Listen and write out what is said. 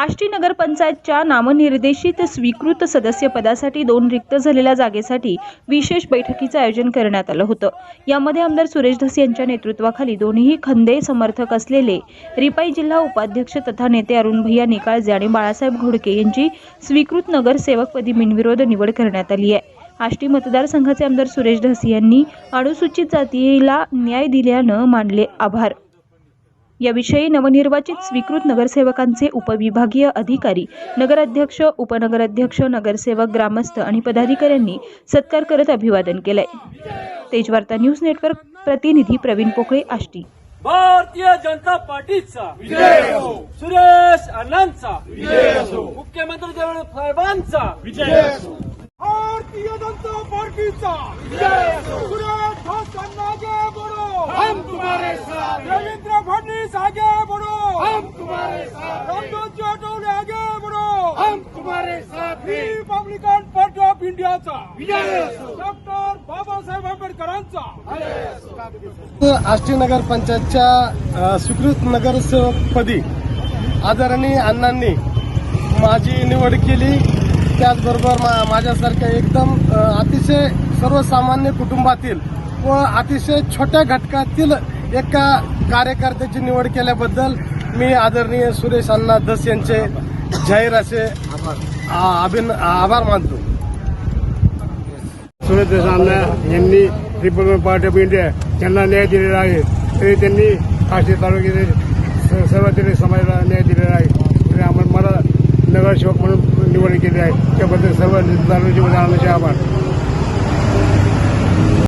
आष्टी नगरपंचायतच्या नामनिर्देशित स्वीकृत सदस्यपदासाठी दोन रिक्त झालेल्या जागेसाठी विशेष बैठकीचं आयोजन करण्यात आलं होतं. यामध्ये आमदार सुरेश धस यांच्या नेतृत्वाखाली दोन्ही खंदे समर्थक असलेले रिपाई जिल्हा उपाध्यक्ष तथा नेते अरुण भैया निकाळजे आणि बाळासाहेब घोडके यांची स्वीकृत नगरसेवकपदी बिनविरोध निवड करण्यात आली आहे. आष्टी मतदारसंघाचे आमदार सुरेश धस यांनी अनुसूचित जातीला न्याय दिल्यानं मानले आभार. याविषयी नवनिर्वाचित स्वीकृत नगरसेवकांचे उपविभागीय अधिकारी नगराध्यक्ष उपनगराध्यक्ष नगरसेवक ग्रामस्थ आणि पदाधिकाऱ्यांनी सत्कार करत अभिवादन केलंय. तेजवार्ता न्यूज नेटवर्क प्रतिनिधी प्रवीण पोकळे आष्टी. भारतीय जनता पार्टीचा विजय हो. सुरेश अण्णांचा विजय असो मुख्यमंत्री देवेंद्र फडणवीसांचा भारतीय जनता पार्टीचा सुरेश घोष आगे बढ़ो हम तुम्हारे साथ देवेंद्र फडणवीस आगे बढ़ो। हम तुम्हारे साथ रामदास आठवले आगे बढ़ो। हम तुम्हारे साथ रिपब्लिकन पार्टी ऑफ इंडियाचा डॉक्टर बाबासाहेब आंबेडकरांचा। आष्टी नगर पंचायतच्या स्वीकृत नगरसेवकपदी आदरणीय अण्णांनी माझी निवड केली. त्याचबरोबर मा माझ्यासारख्या एकदम अतिशय सर्वसामान्य कुटुंबातील व अतिशय छोट्या घटकातील एका कार्यकर्त्याची निवड केल्याबद्दल मी आदरणीय सुरेश अण्णा दस यांचे जाहीर असे अभिन आभार मानतो. सुरेश देसांना यांनी रिपब्लिकन पार्टी ऑफ इंडिया त्यांना न्याय दिलेला आहे. तरी त्यांनी काशी तालुक्यातील स- सर्व समाजाला न्याय दिलेला आहे. तरी आम्हाला मला नगरसेवक म्हणून निवड केली आहे. त्याबद्दल सर्व तालुक्याचे आभार.